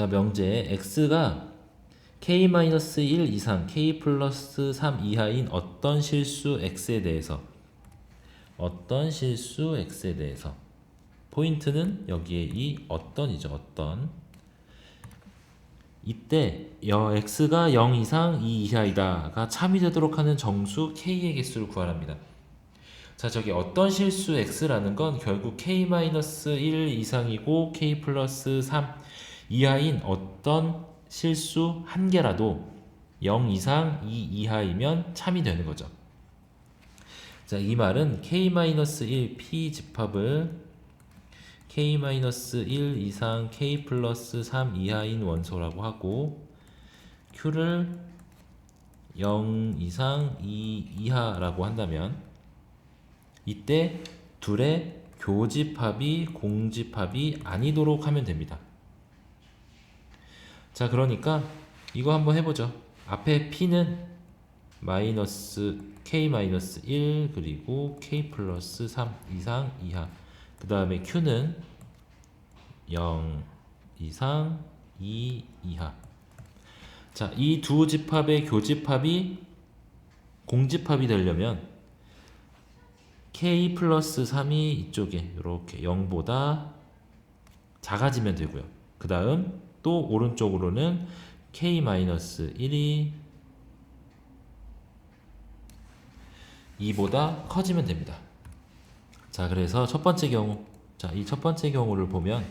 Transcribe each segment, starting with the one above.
자, 명제 x가 k-1 이상 k 플러스 3 이하인 어떤 실수 x에 대해서 어떤 실수 x에 대해서 포인트는 여기에 이 어떤이죠. 어떤 이때 여 x가 0 이상 2 이하이다가 참이 되도록 하는 정수 k의 개수를 구하랍니다. 자, 저기 어떤 실수 x라는 건 결국 k-1 이상이고 k 플러스 3 이하인 어떤 실수 한 개라도 0 이상 2 이하이면 참이 되는 거죠. 자, 이 말은 k-1 p 집합을 k-1 이상 k 플러스 3 이하인 원소라고 하고 q를 0 이상 2 이하라고 한다면 이때 둘의 교집합이 공집합이 아니도록 하면 됩니다. 자, 그러니까 이거 한번 해보죠. 앞에 p는 마이너스 k 마이너스 1 그리고 k 플러스 3 이상 이하 그 다음에 q는 0 이상 2 이하 자, 이 두 집합의 교집합이 공집합이 되려면 k 플러스 3이 이쪽에 이렇게 0보다 작아지면 되고요. 그 다음 또 오른쪽으로는 k 마이너스 1이 2보다 커지면 됩니다. 자, 그래서 첫 번째 경우, 자, 이 첫 번째 경우를 보면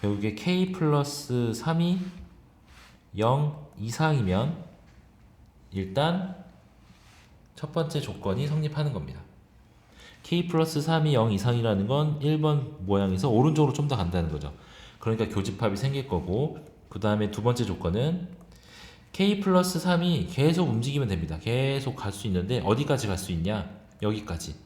결국에 k 플러스 3이 0 이상이면 일단 첫 번째 조건이 성립하는 겁니다. k 플러스 3이 0 이상이라는 건 1번 모양에서 오른쪽으로 좀 더 간다는 거죠. 그러니까 교집합이 생길 거고 그 다음에 두 번째 조건은 k 플러스 3이 계속 움직이면 됩니다. 계속 갈 수 있는데 어디까지 갈 수 있냐? 여기까지.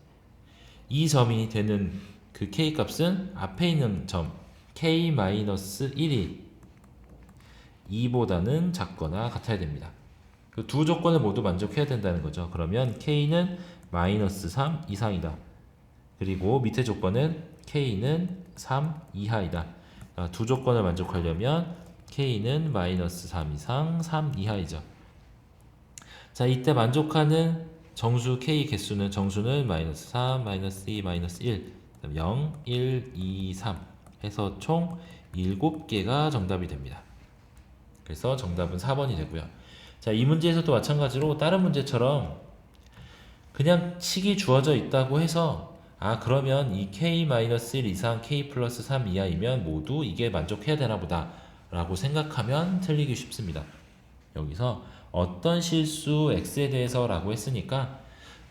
이 점이 되는 그 k 값은 앞에 있는 점 k 마이너스 1이 2보다는 작거나 같아야 됩니다. 그 두 조건을 모두 만족해야 된다는 거죠. 그러면 k는 마이너스 3 이상이다. 그리고 밑에 조건은 k는 3 이하이다. 아, 두 조건을 만족하려면 k는 마이너스 3 이상 3 이하이죠. 자, 이때 만족하는 정수 k 개수는 정수는 마이너스 3, 마이너스 2, 마이너스 1, 0, 1, 2, 3 해서 총 7개가 정답이 됩니다. 그래서 정답은 4번이 되고요. 자, 이 문제에서도 마찬가지로 다른 문제처럼 그냥 식이 주어져 있다고 해서 아 그러면 이 k-1 이상 k 플러스 3 이하이면 모두 이게 만족해야 되나 보다 라고 생각하면 틀리기 쉽습니다. 여기서 어떤 실수 x에 대해서 라고 했으니까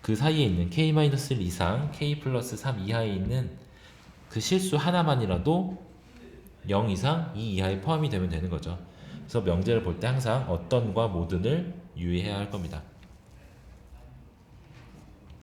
그 사이에 있는 k-1 이상 k 플러스 3 이하에 있는 그 실수 하나만이라도 0 이상 2 이하에 포함이 되면 되는 거죠. 그래서 명제를 볼 때 항상 어떤과 모든을 유의해야 할 겁니다.